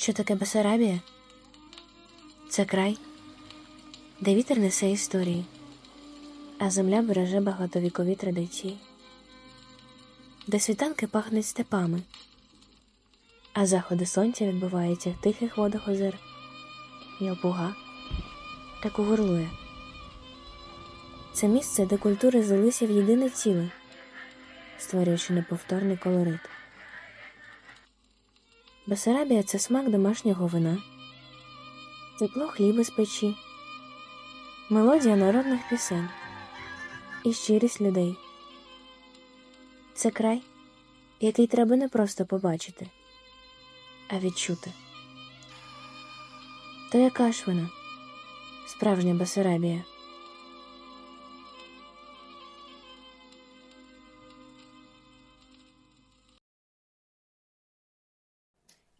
Що таке Басарабія? Це край, де вітер несе історії, а земля береже багатовікові традиції, де світанки пахнуть степами, а заходи сонця відбуваються в тихих водах озер, і опуга так угорлує. Це місце, де культури злилися в єдине ціле, створюючи неповторний колорит. Бесарабія це смак домашнього вина, тепло хліба з печі, мелодія народних пісень і щирість людей. Це край, який треба не просто побачити, а відчути. То яка ж вона, справжня Бесарабія?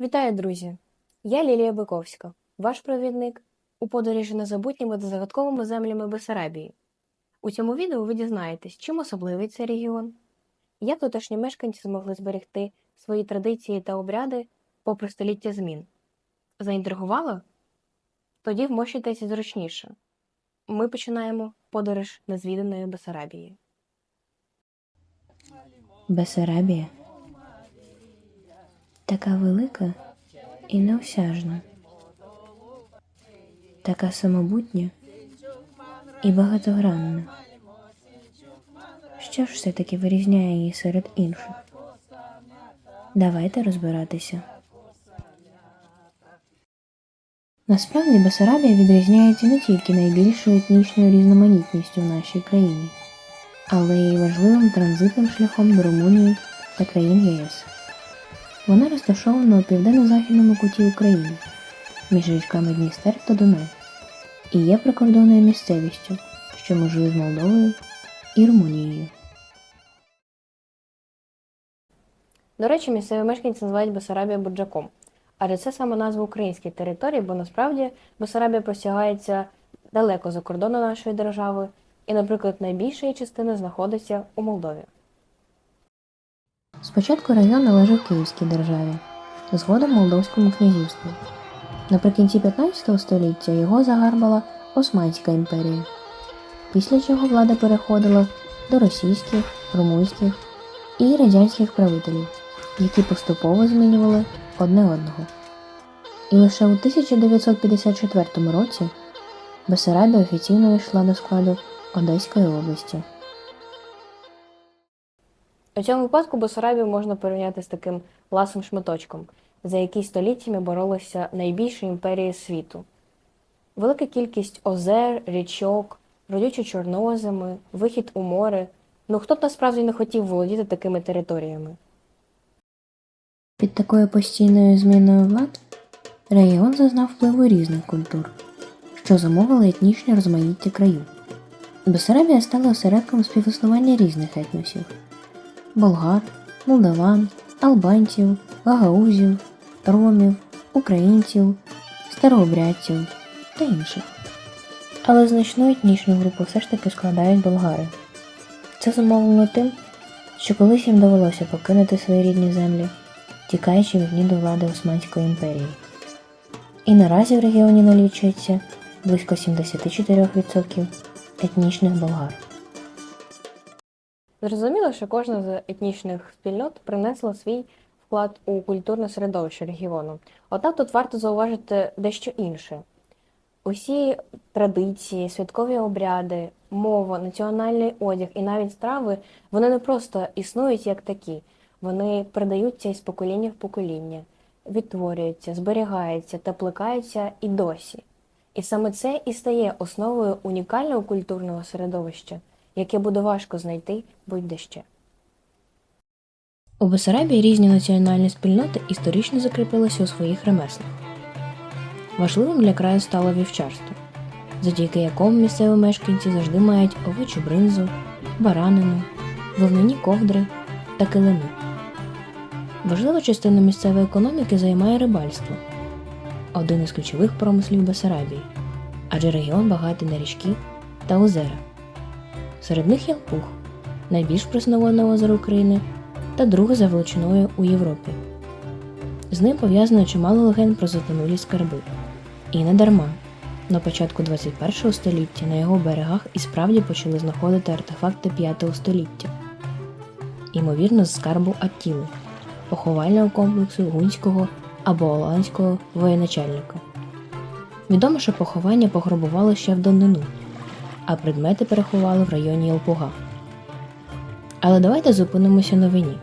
Вітаю, друзі! Я Лілія Биковська, ваш провідник у подорожі незабутніми та загадковими землями Бесарабії. У цьому відео ви дізнаєтесь, чим особливий цей регіон, як тутешні мешканці змогли зберегти свої традиції та обряди попри століття змін. Заінтригувало? Тоді вмощуйтеся зручніше. Ми починаємо подорож незвіданої Бесарабії. Бесарабія така велика і неосяжна, така самобутня і багатогранна. Що ж все-таки вирізняє її серед інших? Давайте розбиратися. Насправді Бесарабія відрізняється не тільки найбільшою етнічною різноманітністю в нашій країні, але й важливим транзитним шляхом до Румунії та країн ЄС. Вона розташована у південно-західному куті України між річками Дністер та Дунай і є прикордонною місцевістю, що межує з Молдовою і Румунією. До речі, місцеві мешканці називають Бесарабія Буджаком. Адже це саме назва українських територій, бо насправді Бесарабія простягається далеко за кордоном нашої держави, і, наприклад, найбільша її частина знаходиться у Молдові. Спочатку район належав Київській державі, згодом Молдовському князівству. Наприкінці 15 століття його загарбала Османська імперія, після чого влада переходила до російських, румунських і радянських правителів, які поступово змінювали одне одного. І лише у 1954 році Бесарабія офіційно війшла до складу Одеської області. У цьому випадку Бесарабію можна порівняти з таким ласим шматочком, за який століттями боролися найбільші імперії світу. Велика кількість озер, річок, родючі чорноземи, вихід у море. Ну хто б насправді не хотів володіти такими територіями? Під такою постійною зміною влад регіон зазнав впливу різних культур, що замовили етнічне розмаїття краю. Бесарабія стала осередком співіснування різних етносів болгар, молдаван, албанців, гагаузів, ромів, українців, старообрядців та інших. Але значну етнічну групу все ж таки складають болгари. Це зумовлено тим, що колись їм довелося покинути свої рідні землі, тікаючи від до влади Османської імперії. І наразі в регіоні налічується близько 74% етнічних болгар. Зрозуміло, що кожна з етнічних спільнот принесла свій вклад у культурне середовище регіону. Однак тут варто зауважити дещо інше. Усі традиції, святкові обряди, мова, національний одяг і навіть страви вони не просто існують як такі, вони передаються із покоління в покоління, відтворюються, зберігаються та плекаються і досі. І саме це і стає основою унікального культурного середовища, яке буде важко знайти будь-де ще. У Бесарабії різні національні спільноти історично закріпилися у своїх ремеслах. Важливим для краю стало вівчарство, завдяки якому місцеві мешканці завжди мають овечу бринзу, баранину, вовняні ковдри та килими. Важливу частину місцевої економіки займає рибальство, один із ключових промислів Бесарабії, адже регіон багатий на річки та озера. Серед них Ялпух, найбільш пресноводне озеро України та друге за величиною у Європі. З ним пов'язано чимало легенд про затонулі скарби. І не дарма. На початку 21 століття на його берегах і справді почали знаходити артефакти 5 століття. Ймовірно, з скарбу Аттіли, поховального комплексу гунського або оландського воєначальника. Відомо, що поховання пограбували ще в давнину, а предмети переховали в районі Єлпуга. Але давайте зупинимося на вині,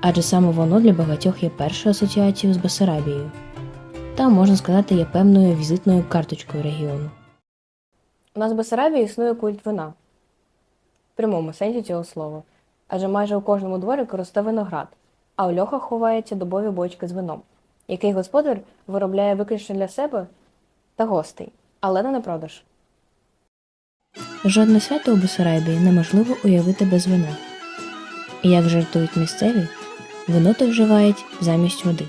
адже саме воно для багатьох є першою асоціацією з Бесарабією та, можна сказати, є певною візитною карточкою регіону. У нас в Бесарабії існує культ вина. В прямому сенсі цього слова. Адже майже у кожному дворику росте виноград, а у льохах ховаються дубові бочки з вином, який господар виробляє виключно для себе та гостей, але не на продаж. Жодне свято у Бесарабії неможливо уявити без вина. І як жартують місцеві, вино то вживають замість води.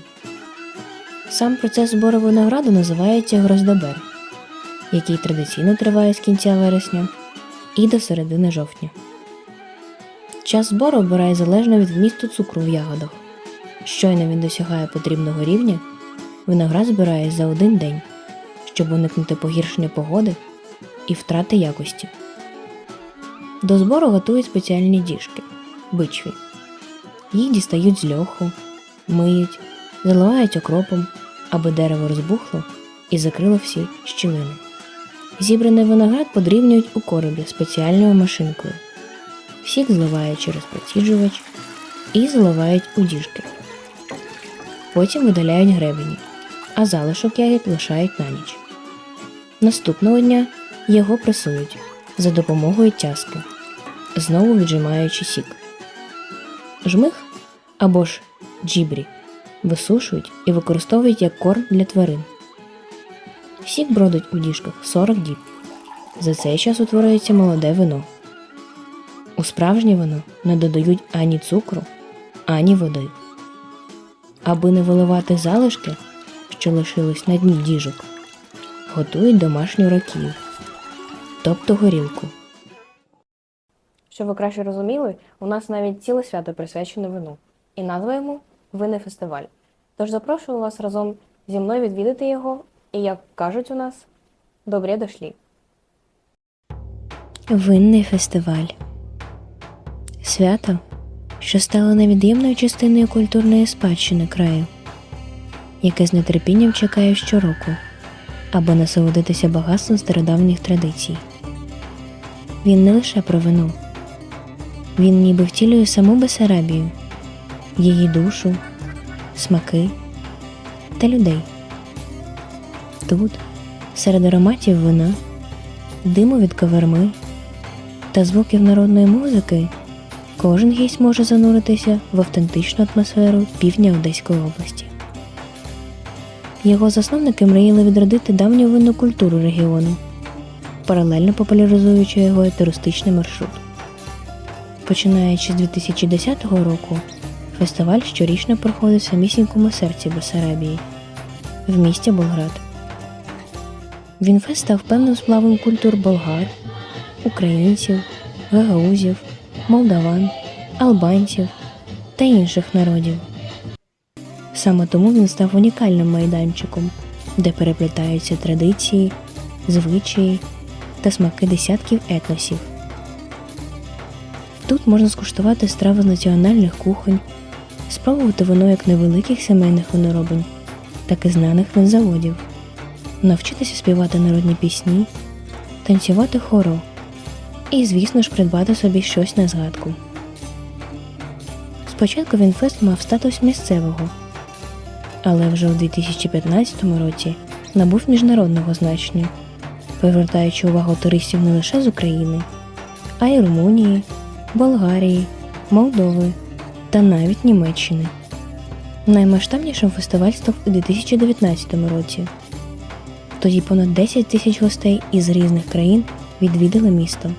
Сам процес збору винограду називається гроздобер, який традиційно триває з кінця вересня і до середини жовтня. Час збору обирає залежно від вмісту цукру в ягодах. Щойно він досягає потрібного рівня, виноград збирає за один день, щоб уникнути погіршення погоди і втрати якості. До збору готують спеціальні діжки бичві. Їх дістають з льоху, миють, заливають окропом, аби дерево розбухло і закрило всі щілини. Зібраний виноград подрібнюють у коробі спеціальною машинкою. Сік зливають через проціджувач і заливають у діжки. Потім видаляють гребені, а залишок ягід лишають на ніч. Наступного дня його пресують за допомогою тяски, знову віджимаючи сік. Жмих або ж джібрі висушують і використовують як корм для тварин. Сік бродить у діжках 40 діб. За цей час утворюється молоде вино. У справжнє вино не додають ані цукру, ані води. Аби не виливати залишки, що лишились на дні діжок, готують домашню ракію, тобто горілку. Щоб ви краще розуміли, у нас навіть ціле свято присвячене вину, і назва йому Винний фестиваль. Тож запрошую вас разом зі мною відвідати його, і, як кажуть у нас, добре дошлі. Винний фестиваль. Свято, що стало невід'ємною частиною культурної спадщини краю, яке з нетерпінням чекає щороку, аби насолодитися багатством стародавніх традицій. Він не лише про вино, він ніби втілює саму Бесарабію, її душу, смаки та людей. Тут, серед ароматів вина, диму від каверми та звуків народної музики, кожен гість може зануритися в автентичну атмосферу півдня Одеської області. Його засновники мріяли відродити давню винну культуру регіону, паралельно популяризуючи його туристичний маршрут. Починаючи з 2010 року, фестиваль щорічно проходить в самісінькому серці Бесарабії в місті Болград. Вінфест став певним сплавом культур болгар, українців, гагаузів, молдаван, албанців та інших народів. Саме тому він став унікальним майданчиком, де переплітаються традиції, звичаї та смаки десятків етносів. Тут можна скуштувати страви з національних кухонь, спробувати вино як невеликих сімейних виноробень, так і знаних винзаводів, навчитися співати народні пісні, танцювати хоро і, звісно ж, придбати собі щось на згадку. Спочатку Вінфест мав статус місцевого, але вже у 2015 році набув міжнародного значення, привертаючи увагу туристів не лише з України, а й Румунії, Болгарії, Молдови та навіть Німеччини. Наймасштабнішим фестиваль став у 2019 році. Тоді понад 10 тисяч гостей із різних країн відвідали місто,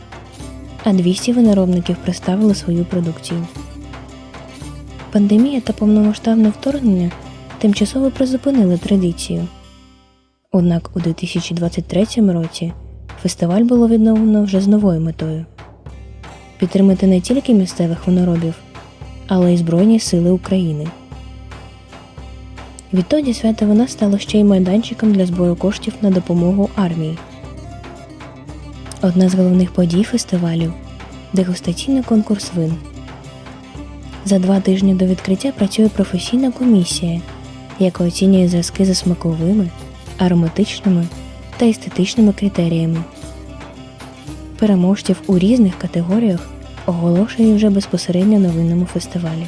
а 200 виноробників представили свою продукцію. Пандемія та повномасштабне вторгнення тимчасово призупинили традицію. Однак у 2023 році фестиваль було відновлено вже з новою метою підтримати не тільки місцевих виноробів, але й Збройні Сили України. Відтоді свято вона стало ще й майданчиком для збору коштів на допомогу армії. Одна з головних подій фестивалю дегустаційний конкурс вин. За два тижні до відкриття працює професійна комісія, яка оцінює зразки за смаковими, ароматичними та естетичними критеріями. Переможців у різних категоріях оголошує вже безпосередньо на винному фестивалі.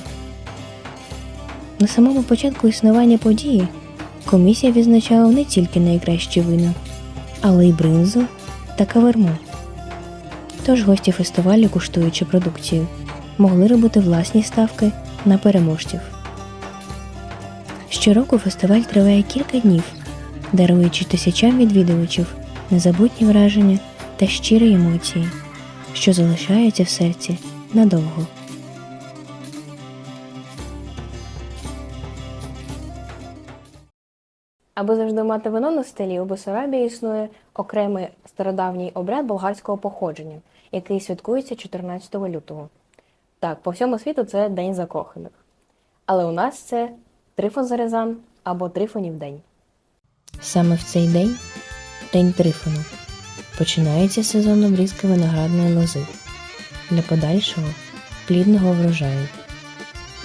На самому початку існування події комісія відзначала не тільки найкращі вина, але й бринзу та каверму. Тож гості фестивалю, куштуючи продукцію, могли робити власні ставки на переможців. Щороку фестиваль триває кілька днів, даруючи тисячам відвідувачів незабутні враження та щирі емоції, що залишаються в серці надовго. Аби завжди мати вино на столі, у Бесарабії існує окремий стародавній обряд болгарського походження, який святкується 14 лютого. Так, по всьому світу це День закоханих. Але у нас це Трифон Зарезан або Трифонів день. Саме в цей день, день Трифону, починається сезон обрізки виноградної лози для подальшого плідного врожаю.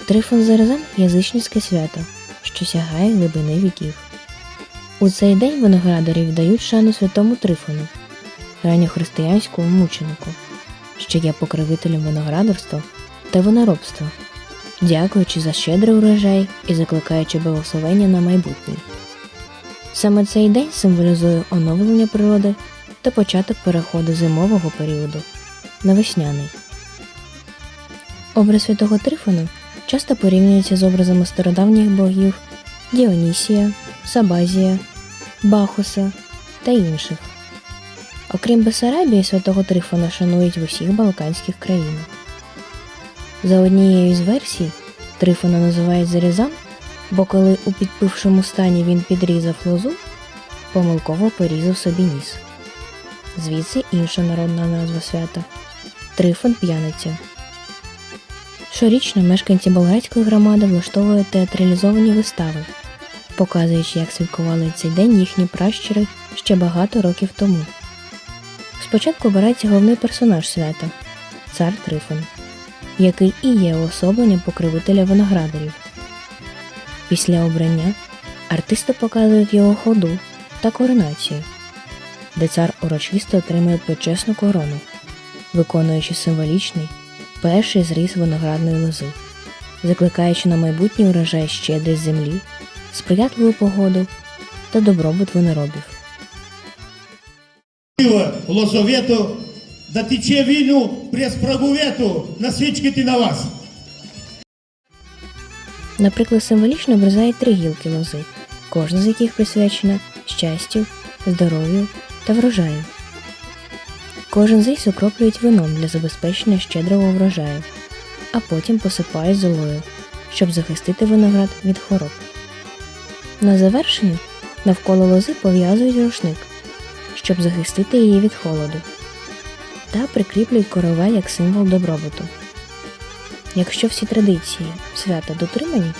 Трифон Зарезан язичницьке свято, що сягає глибини віків. У цей день виноградарі віддають шану святому Трифону, ранньохристиянському мученику, що є покровителем виноградарства та виноробства, дякуючи за щедрий урожай і закликаючи благословення на майбутнє. Саме цей день символізує оновлення природи та початок переходу зимового періоду на весняний. Образ святого Трифона часто порівнюється з образами стародавніх богів Діонісія, Сабазія, Бахуса та інших. Окрім Бесарабії, святого Трифона шанують в усіх балканських країнах. За однією з версій, Трифона називають Зарізан, бо коли у підпившому стані він підрізав лозу, помилково порізав собі ніс. Звідси інша народна назва свята Трифон п'яниця. Щорічно мешканці болгарської громади влаштовують театралізовані вистави, показуючи, як святкували цей день їхні пращури ще багато років тому. Спочатку обирається головний персонаж свята цар Трифон, який і є уособленням покровителя виноградарів. Після обрання артисти показують його ходу та коронацію, де цар урочисто отримує почесну корону, виконуючи символічний перший зріз виноградної лози, закликаючи на майбутній урожай щедрість землі, сприятливу погоду та добробут виноробів. Лозовету, да тече праговету, на свічки на вас. Наприклад, символічно обрізає три гілки лози, кожна з яких присвячена щастю, здоров'ю та врожаю. Кожен зріз окроплюють вином для забезпечення щедрого врожаю, а потім посипають золою, щоб захистити виноград від хвороб. На завершення навколо лози пов'язують рушник, щоб захистити її від холоду, та прикріплюють коровай як символ добробуту. Якщо всі традиції свята дотримані,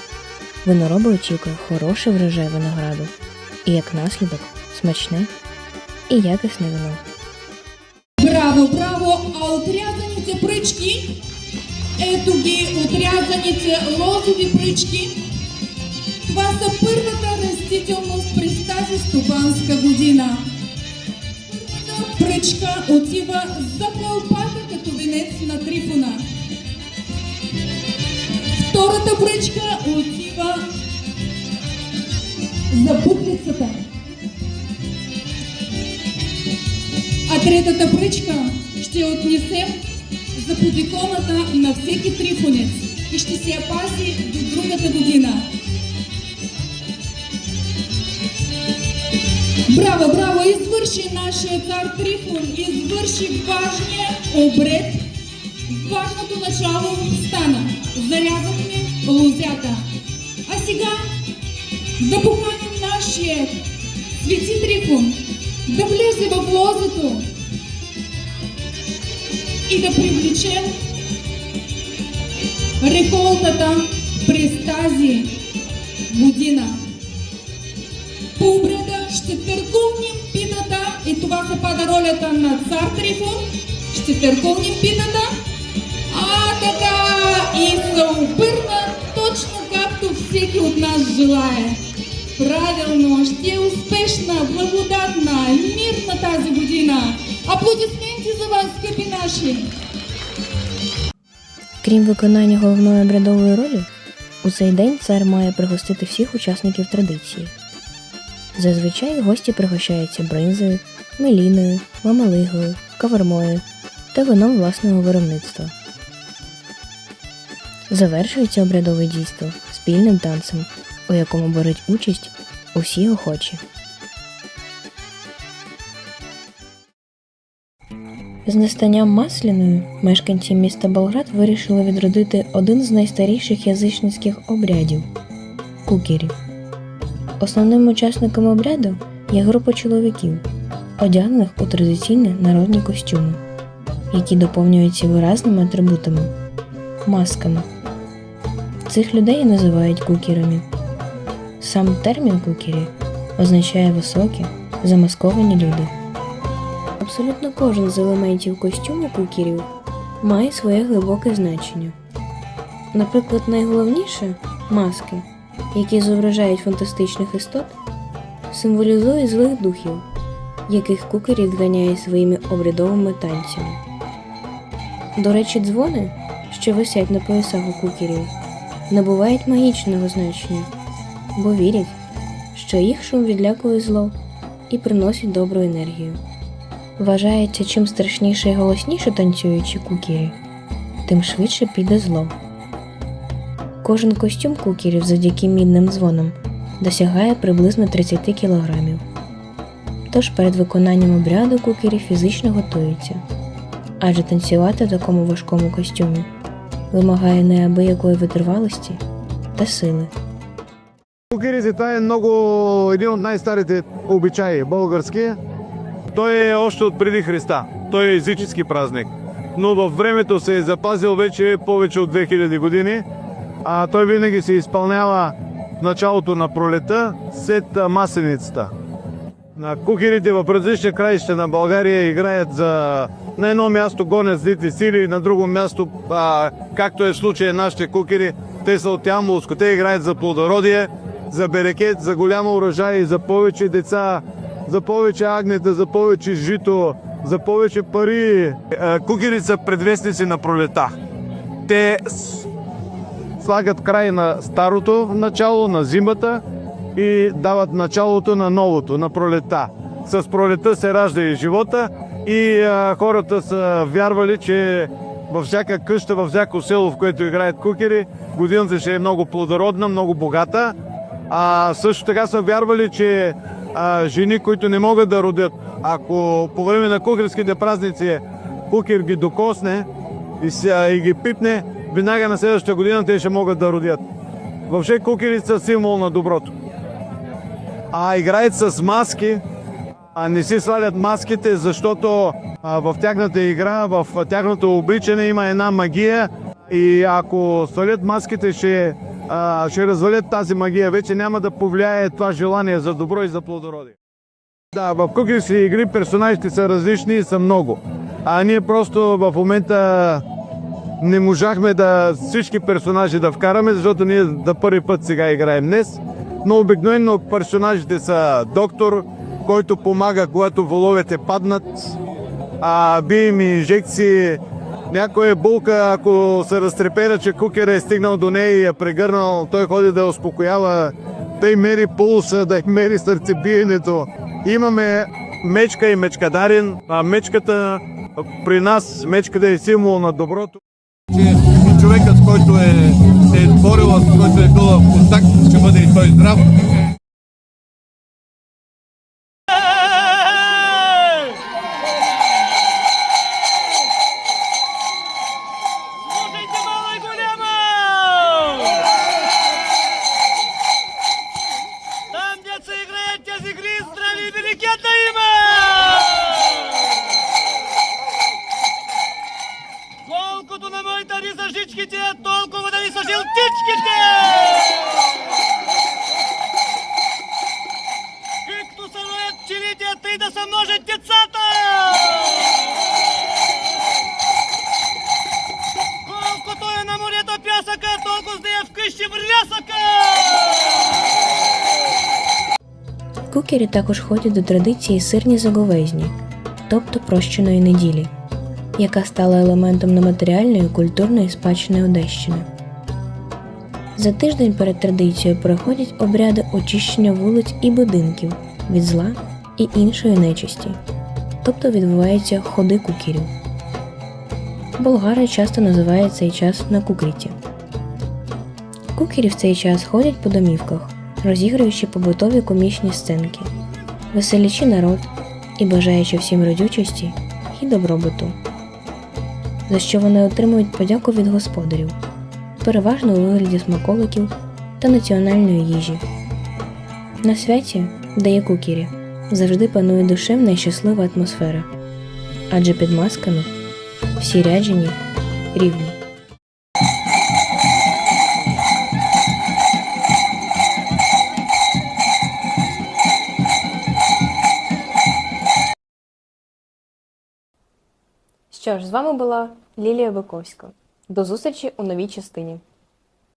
винороби очікує хороший врожай винограду і як наслідок смачне і якісне вино. Браво, браво! А отрязаните прички, ето ги отрязаните лозови прички. Това са първата растителност през тази стопанска година. Първата пръчка отива за кълпака като венец на Трифона. Втората пръчка отива за буклицата. А третата пръчка ще отнесем за подиконата на всеки трифонец и ще се я пази до другата година. Браво, браво! Извърши нашия цар Трифон, извърши важния обред. Важното начало стана. Зарязахме лозята. А сега да поканим нашия свети Трифон да влезе в лозето и да привлечем реколтата през тази година. ще търгувним питата и това се пада ролята на цар Трифон. Ще търгувним питата. А така и се обърна точно както всеки от нас желая. Правилно, ще успешна, благодатна, мирна тази година. Аплодисменти за вас, скъпи наші! Крім виконання головної обрядової ролі, у цей день цар має пригостити всіх учасників традиції. Зазвичай гості пригощаються бринзою, меліною, мамалигою, кавермою та вином власного виробництва. Завершується обрядове дійство спільним танцем, у якому беруть участь усі охочі. З настанням Масляною мешканці міста Болград вирішили відродити один з найстаріших язичницьких обрядів кукері. Основним учасником обряду є група чоловіків, одягнених у традиційні народні костюми, які доповнюються виразними атрибутами масками. Цих людей називають кукерами. Сам термін кукері означає високі, замасковані люди. Абсолютно кожен з елементів костюму кукерів має своє глибоке значення. Наприклад, найголовніше маски, які зображають фантастичних істот, символізують злих духів, яких кукері відганяє своїми обрядовими танцями. До речі, дзвони, що висять на поясах у кукерів, набувають магічного значення, бо вірять, що їх шум відлякує зло і приносить добру енергію. Вважається, чим страшніше і голосніше танцюючі кукері, тим швидше піде зло. Кожен костюм кукерів завдяки мідним дзвонам досягає приблизно 30 кілограмів. Тож перед виконанням обряду кукері фізично готуються, адже танцювати в такому важкому костюмі вимагає неабиякої витривалості та сили. Кукерите, това е много един от най-старите обичаи български. Той е още от преди Христа. Той е езически празник. Но във времето се е запазил вече повече от 2000 години. А той винаги се изпълнява в началото на пролета, след а, масленицата. На кукерите в различни краища на България играят за на едно място гонят злите сили, на друго място, а, както е в случая нашите кукери, те са от Ямболско. Те играят за плодородие, за берекет, за голямо урожай, за повече деца, за повече агнета, за повече жито, за повече пари. А, Кукери са предвестници на пролета. Те слагат край на старото начало, на зимата и дават началото на новото, на пролета. С пролета се ражда и живота и а, хората са вярвали, че във всяка къща, във всяко село, в което играят кукери, годината ще е много плодородна, много богата. А също така са вярвали, че а, жени, които не могат да родят, ако по време на кукерските празници кукер ги докосне и, се, и ги пипне, веднага на следващата година те ще могат да родят. Въобще кукерите са символ на доброто. А играят с маски, не си свалят маските, защото в тяхната игра, в тяхното обличане има една магия и ако свалят маските, ще, ще развалят тази магия. Вече няма да повлияе това желание за добро и за плодородие. Да, в кукерски игри персонажите са различни и са много. А ние просто в момента не можахме да всички персонажи да вкараме, защото ние за първи път сега играем днес. Но обикновено персонажите са доктор, който помага, когато воловете паднат, а, би им инжекции, някоя булка, ако се разтрепера, че кукера е стигнал до нея и я прегърнал, той ходи да успокоява, той мери пулса, да мери сърцебиенето. Имаме мечка и мечкадарин, а мечката при нас, мечката е символ на доброто. човекът, който е, се е борил, с който е бил в контакт, ще бъде и той здрав. Кукері також ходять до традиції сирні заговезні, тобто прощеної неділі, яка стала елементом нематеріальної культурної спадщини Одещини. За тиждень перед традицією проходять обряди очищення вулиць і будинків від зла і іншої нечисті, тобто відбуваються ходи кукірів. Болгари часто називають цей час на кукріті. Кукері в цей час ходять по домівках, розігруючи побутові комічні сценки, веселячи народ і бажаючи всім родючості і добробуту, за що вони отримують подяку від господарів, переважно у вигляді смаколиків та національної їжі. На святі, де є кукері, завжди панує душевна і щаслива атмосфера, адже під масками всі ряджені рівні. Що ж, з вами була Лілія Биковська. До зустрічі у новій частині.